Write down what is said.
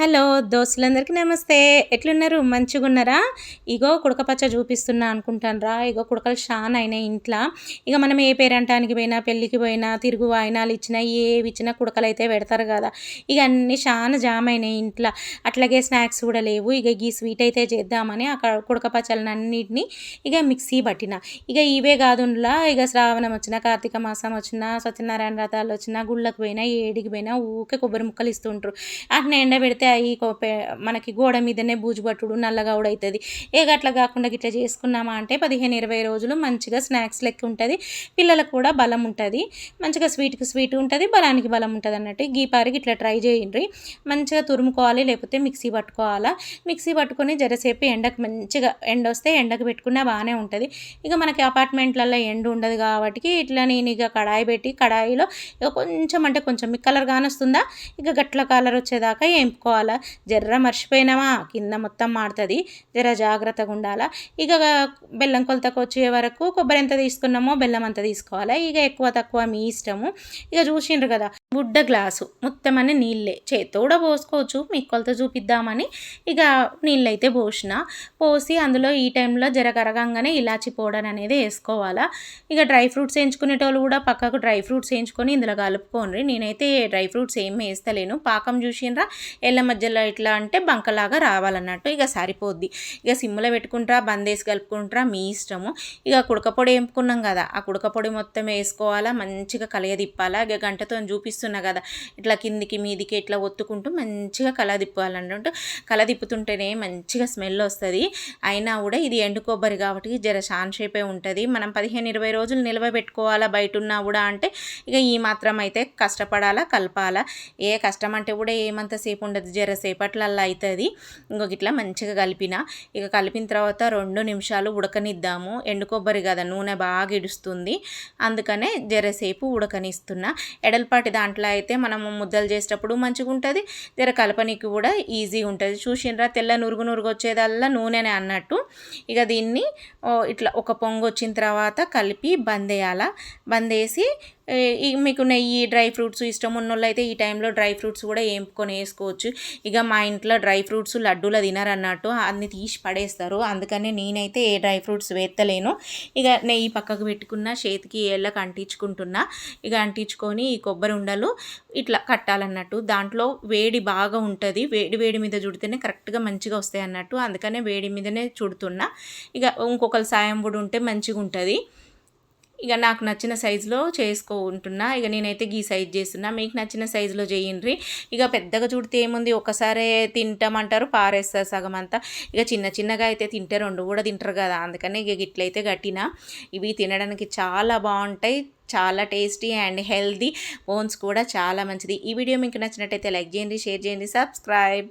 Hello దోస్తులందరికీ నమస్తే. ఎట్లున్నారు? మంచిగా ఉన్నారా ఇగో కుడకపచ్చ చూపిస్తున్నా అనుకుంటానరా. ఇగో కుడకలు షాన్ అయినాయి ఇంట్లో. ఇక మనం ఏ పేరంటానికి పోయినా పెళ్ళికి పోయినా తిరుగు వాయినాలు ఇచ్చినా ఏవి ఇచ్చినా కుడకలు అయితే పెడతారు కదా. ఇక అన్ని షాన్ జామ్ అయినాయి ఇంట్లో. అట్లాగే స్నాక్స్ కూడా లేవు. ఇక ఈ స్వీట్ అయితే చేద్దామని అక్కడ కుడకపచ్చలను అన్నిటిని ఇక మిక్సీ పట్టిన. ఇక ఇవే కాదులా ఇక శ్రావణం వచ్చిన కార్తీక మాసం వచ్చిన సత్యనారాయణ వ్రతాలు వచ్చిన గుళ్ళకి పోయినా ఏడికి పోయినా ఊకే కొబ్బరి ముక్కలు ఇస్తుంటారు అట్లా ఎండబెడితే ఈ మనకి గోడ మీదనే బూజు పట్టుడు నల్లగా కూడా అవుతుంది ఏ గట్ల కాకుండా గిట్లా చేసుకున్నామా అంటే పదిహేను ఇరవై రోజులు మంచిగా స్నాక్స్ లెక్క ఉంటుంది పిల్లలకు కూడా బలం ఉంటుంది. మంచిగా స్వీట్కి స్వీట్ ఉంటుంది బలానికి బలం ఉంటుంది అన్నట్టు గీ పారికి ఇట్లా ట్రై చేయండి మంచిగా తురుముకోవాలి లేకపోతే మిక్సీ పట్టుకోవాలా. మిక్సీ పట్టుకొని జరసేపు ఎండకు మంచిగా ఎండ వస్తే ఎండకు పెట్టుకున్నా బాగానే ఉంటుంది. ఇక మనకి అపార్ట్మెంట్లలో ఎండ ఉండదు కాబట్టి ఇట్లా నేను ఇక కడాయి పెట్టి కడాయిలో ఇక కొంచెం అంటే కొంచెం మీకు కలర్ కానొస్తుందా ఇక గట్ల కలర్ వచ్చేదాకా ఏంపుకోవాలా జర్ర మర్చిపోయినామా? కింద మొత్తం మాడుతుంది. జర జాగ్రత్తగా ఉండాలా? ఇక బెల్లం కొలతకు వచ్చే వరకు కొబ్బరి ఎంత తీసుకున్నామో బెల్లం అంత తీసుకోవాలా? ఇక ఎక్కువ తక్కువ మీ ఇష్టము. ఇక చూసిండ్రు కదా బుడ్డ గ్లాసు. మొత్తం అని నీళ్ళే. చేత్తో కూడా పోసుకోవచ్చు. మీకు కొలత చూపిద్దామని ఇక నీళ్ళైతే పోసిన. పోసి అందులో ఈ టైంలో జర కరగంగానే ఇలాచి పౌడర్ అనేది వేసుకోవాలా. ఇక డ్రై ఫ్రూట్స్ వేయించుకునేటోళ్ళు కూడా పక్కకు డ్రై ఫ్రూట్స్ వేయించుకొని ఇందులో కలుపుకోండి నేనైతే డ్రై ఫ్రూట్స్ ఏం వేస్తలేను. పాకం చూసిండ్రా? ఎలా మధ్యలో ఇట్లా అంటే బంకలాగా రావాలన్నట్టు ఇక సరిపోద్ది. ఇక సిమ్లో పెట్టుకుంటారా బందేసి కలుపుకుంటారా మీ ఇష్టము. ఇక కుడకపొడి వేపుకున్నాం కదా ఆ కుడకపొడి మొత్తం వేసుకోవాలా మంచిగా కలయదిప్పాలా ఇక గంటతో చూపిస్తున్నా కదా ఇట్లా కిందికి మీదికి ఇట్లా ఒత్తుకుంటూ మంచిగా కల తిప్పాలన్నట్టు. కల మంచిగా స్మెల్ వస్తుంది. అయినా కూడా ఇది ఎండు కొబ్బరి కాబట్టి జర షాన్ షేపే ఉంటుంది. మనం పదిహేను ఇరవై రోజులు నిల్వ పెట్టుకోవాలా బయట ఉన్నా కూడా అంటే ఇక ఈ మాత్రం అయితే కష్టపడాలా కలపాలా. ఏ కష్టం అంటే కూడా ఏమంతసేపు ఉండదు. జర సేపట్లల్లో అవుతుంది ఇంకొక ఇట్లా మంచిగా కలిపిన. ఇక కలిపిన తర్వాత రెండు నిమిషాలు ఉడకనిద్దాము. ఎండు కొబ్బరి కదా నూనె బాగా ఇడుస్తుంది. అందుకనే జరసేపు ఉడకనిస్తున్నా. ఎడల్పాటి దాంట్లో అయితే మనము ముద్దలు చేసేటప్పుడు మంచిగా ఉంటుంది జర కలపనికి కూడా ఈజీ ఉంటుంది. చూసినరా తెల్ల నురుగు నురుగు వచ్చేదల్లా నూనెనే అన్నట్టు. ఇక దీన్ని ఇట్లా ఒక పొంగు వచ్చిన తర్వాత కలిపి బంద్ వేయాల బంద్ వేసి మీకు నెయ్యి డ్రై ఫ్రూట్స్ ఇష్టం ఉన్న అయితే ఈ టైంలో డ్రై ఫ్రూట్స్ కూడా ఏంపుకొని వేసుకోవచ్చు. ఇక మా ఇంట్లో డ్రై ఫ్రూట్స్ లడ్డూలు తినరన్నట్టు అన్ని తీసి పడేస్తారు. అందుకనే నేనైతే ఏ డ్రై ఫ్రూట్స్ వేత్తలేను. ఇక నెయ్యి పక్కకు పెట్టుకున్న చేతికి ఏళ్ళకి అంటించుకుంటున్నా. ఇక అంటించుకొని ఈ కొబ్బరి ఉండలు ఇట్లా కట్టాలన్నట్టు. దాంట్లో వేడి బాగా ఉంటుంది. వేడి వేడి మీద చుడితేనే కరెక్ట్గా మంచిగా వస్తాయి అన్నట్టు. అందుకనే వేడి మీదనే చుడుతున్నా. ఇక ఇంకొకరి సాయం కూడా ఉంటే మంచిగా ఉంటుంది ఇక నాకు నచ్చిన సైజులో చేసుకుంటున్నా. ఇక నేనైతే గీ సైజ్ చేస్తున్నా. మీకు నచ్చిన సైజులో చేయండి. ఇక పెద్దగా చూడితే ఏముంది? ఒకసారి తింటామంటారు పారేస్తారు సగం అంతా. ఇక చిన్న చిన్నగా అయితే తింటే రెండు కూడా తింటారు కదా. అందుకని ఇక ఇట్లయితే కట్టిన. ఇవి తినడానికి చాలా బాగుంటాయి చాలా టేస్టీ అండ్ హెల్దీ బోన్స్ కూడా చాలా మంచిది. ఈ వీడియో మీకు నచ్చినట్టయితే లైక్ చేయండి షేర్ చేయండి సబ్స్క్రైబ్.